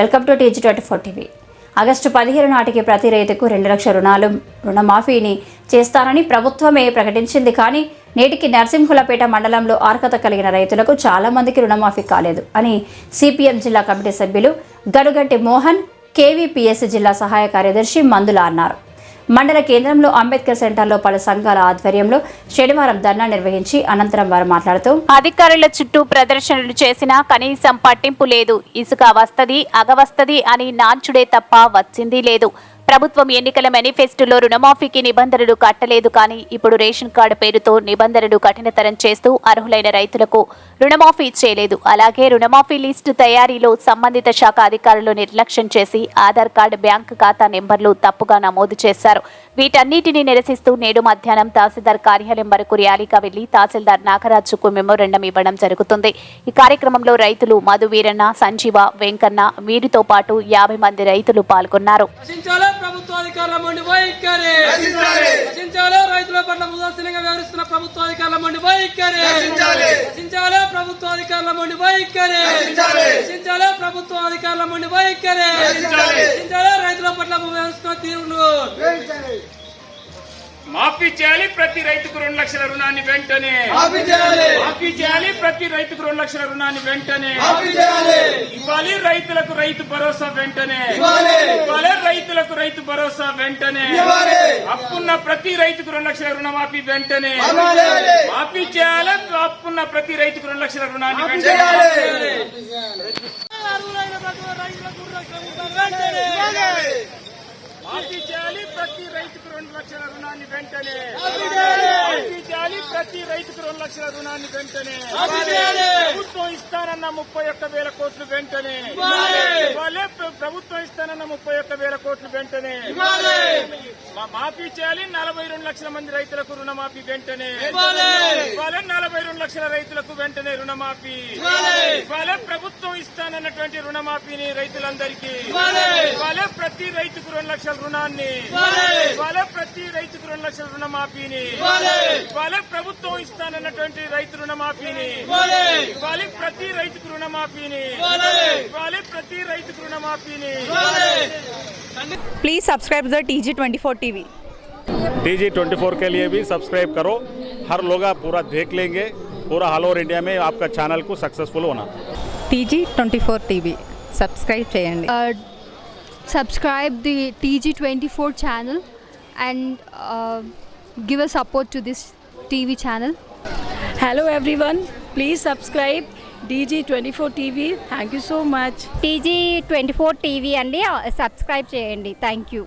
Welcome to TG twenty four TV. August పదిహేను నాటికి ప్రతి రైతుకు రెండు లక్షల రుణాలు రుణమాఫీని చేస్తారని ప్రభుత్వమే ప్రకటించింది. కానీ నేటికి నరసింహులపేట మండలంలో అర్హత కలిగిన రైతులకు చాలామందికి రుణమాఫీ కాలేదు అని సిపిఎం జిల్లా కమిటీ సభ్యులు గడుగంటి మోహన్ కేవీపీఎస్ జిల్లా సహాయ కార్యదర్శి మందుల అన్నారు. మండల కేంద్రంలో అంబేద్కర్ సెంటర్లో పలు సంఘాల ఆధ్వర్యంలో శనివారం ధర్నా నిర్వహించి అనంతరం వారు మాట్లాడుతూ అధికారుల చుట్టూ ప్రదర్శనలు చేసినా కనీసం పట్టింపు లేదు. ఇసుక వస్తది అగవస్తది అని నాంచుడే తప్ప వచ్చింది లేదు. ప్రభుత్వం ఎన్నికల మేనిఫెస్టోలో రుణమాఫీకి నిబంధనలు కట్టలేదు కానీ ఇప్పుడు రేషన్ కార్డు పేరుతో నిబంధనలు కఠినతరం చేస్తూ అర్హులైన రైతులకు రుణమాఫీ చేయలేదు. అలాగే రుణమాఫీ లిస్టు తయారీలో సంబంధిత శాఖ అధికారులు నిర్లక్ష్యం చేసి ఆధార్ కార్డు బ్యాంకు ఖాతా నెంబర్లు తప్పుగా నమోదు చేశారు. వీటన్నిటిని నిరసిస్తూ నేడు మధ్యాహ్నం తహసీల్దార్ కార్యాలయం వరకు ర్యాలీగా వెళ్ళి తహసీల్దార్ నాగరాజుకు మెమోరెండం ఇవ్వడం జరుగుతుంది. ఈ కార్యక్రమంలో రైతులు మధు వీరన్న సంజీవ వెంకన్న వీరితో పాటు యాభై మంది రైతులు పాల్గొన్నారు. రచించాలి ప్రభుత్వ అధికారుల మొండి వైఖరి రచించాలి రైతుల పట్ల ఉదాసీనంగా వ్యవహరిస్తున్న ప్రభుత్వ అధికారుల మొండి వైఖరి రచించాలి ప్రభుత్వ అధికారుల మొండి వైఖరి రచించాలి ప్రభుత్వ అధికారుల మొండి వైఖరి రచించాలి రైతుల పట్ల వ్యవహరిస్తున్న తీరును. మాఫీ చేయాలి ప్రతి రైతుకు రెండు లక్షల రుణాన్ని వెంటనే. మాఫీ చేయాలి. మాఫీ చేయాలి ప్రతి రైతుకు రెండు లక్షల రుణాన్ని వెంటనే. మాఫీ చేయాలి. ఇవ్వాలి రైతులకు రైతు భరోసా వెంటనే. ఇవ్వాలి. ఇవ్వాలి రైతులకు రైతు భరోసా వెంటనే. ఇవ్వాలి. అప్పున్న ప్రతి రైతుకు రెండు లక్షల రుణమాఫీ వెంటనే. మాఫీ చేయాలి. మాఫీ చేయాలి అప్పున్న ప్రతి రైతుకు రెండు లక్షల రుణాన్ని మాఫీ వెంటనే. మాఫీ చేయాలి ప్రతి రైతుకు రెండు లక్షల రుణాన్ని వెంటనే మాఫీ చేయాలి. ప్రతి రైతుకు రెండు లక్షల రుణాన్ని వెంటనే ప్రభుత్వం ఇస్తానన్న ముప్పై ఒక్క వేల కోట్లు వెంటనే ఇవ్వాలి. ప్రభుత్వం ఇస్తానన్న ముప్పై ఒక్క వేల కోట్లు వెంటనే మాఫీ చేయాలి నలభై రెండు లక్షల మంది రైతులకు రుణమాఫీ వెంటనే ఇవ్వాలి. నలభై రెండు లక్షల రైతులకు వెంటనే రుణమాఫీ ఇవ్వాలి. ప్రభుత్వం ఇస్తానన్నటువంటి రుణమాఫీని రైతులందరికీ ఇవ్వాలి. ఇవ్వాలి ప్రతి రైతుకు రెండు లక్షల రుణాన్ని ఇవ్వాలి. ఇవ్వాలి ప్రతి రైతుకు రెండు లక్షల రుణమాఫీని ఇవ్వాలి. ఇవ్వాలి ప్రభుత్వం ఇస్తానన్నటువంటి రైతు రుణమాఫీని ఇవ్వాలి. ఇవ్వాలి ప్రతి రైతుకు రుణమాఫీని ఇవ్వాలి. ఇవ్వాలి ప్రతి రైతుకు రుణమాఫీని please subscribe the T G twenty four T V T G twenty four के लिए भी सब्सक्राइब करो हर लोग आप पूरा देख लेंगे पूरा ऑल ओवर इंडिया में आपका चैनल को सक्सेसफुल होना T G twenty four TV subscribe చేయండి uh, subscribe the TG24 channel and uh, give a support to this TV channel. Hello everyone, please subscribe DG24 TV. Thank you so much. TG twenty four TV అండి subscribe చేయండి thank you